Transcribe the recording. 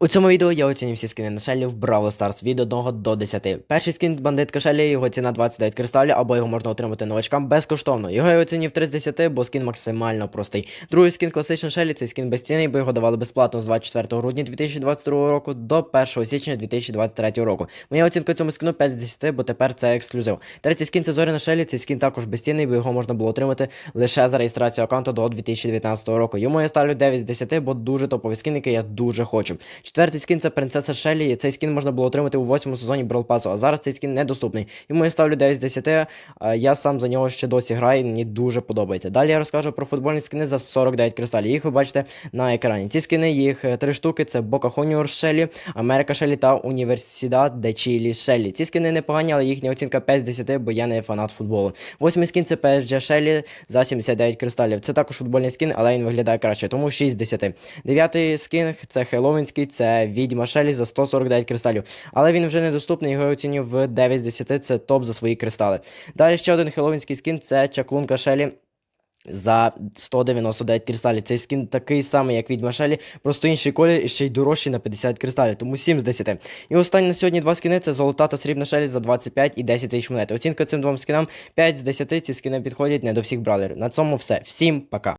У цьому відео я оціню всі скини на Шелі в Бравл Stars від 1 до 10. Перший скін бандитка Шелі, його ціна 29 кристалів, або його можна отримати новачкам безкоштовно. Його я оцінив 3 з 10, бо скін максимально простий. Другий скін класичний Шелі, цей скін безцінний, бо його давали безплатно з 24 грудня 2022 року до 1 січня 2023 року. Моя оцінка цьому скіну 5 з 10, бо тепер це ексклюзив. Третій скін це Зоряна Шелі, цей скін також безцінний, бо його можна було отримати лише за реєстрацію аккаунту до 2019 року. Йому я ставлю 9 з 10, бо дуже топовий скін, я дуже хочу. Четвертий скін це принцеса Шелі. Цей скін можна було отримати у восьмому сезоні Brawl Pass, а зараз цей скін недоступний. Йому я ставлю 9 з 10. Я сам за нього ще досі граю, мені дуже подобається. Далі я розкажу про футбольні скини за 49 кристалів. Їх ви бачите на екрані. Ці скини, їх е, три штуки: це Бока Хуніор Шелі, Америка Шелі та Універсідад де Чилі Шелі. Ці скини непогані, але їхня оцінка 5 з 10, бо я не фанат футболу. Восьмий скін це PSG Шелі за 79 кристалів. Це також футбольний скін, але він виглядає краще, тому 6 з 10. Дев'ятий скін це Хеллоуінський, це відьма Шелі за 149 кристалів. Але він вже недоступний, його оцінюю в 9 з 10, це топ за свої кристали. Далі ще один хеллоуінський скін це чаклунка Шелі. За 199 кристалів. Цей скін такий самий, як відьма Шелі, просто інший колір і ще й дорожчий на 50 кристалів, тому 7 з 10. І останні на сьогодні два скини це золота та срібна Шелі за 25 і 10 тисяч монет. Оцінка цим двом скинам 5 з 10. Ці скини підходять не до всіх бралерів. На цьому все. Всім пока.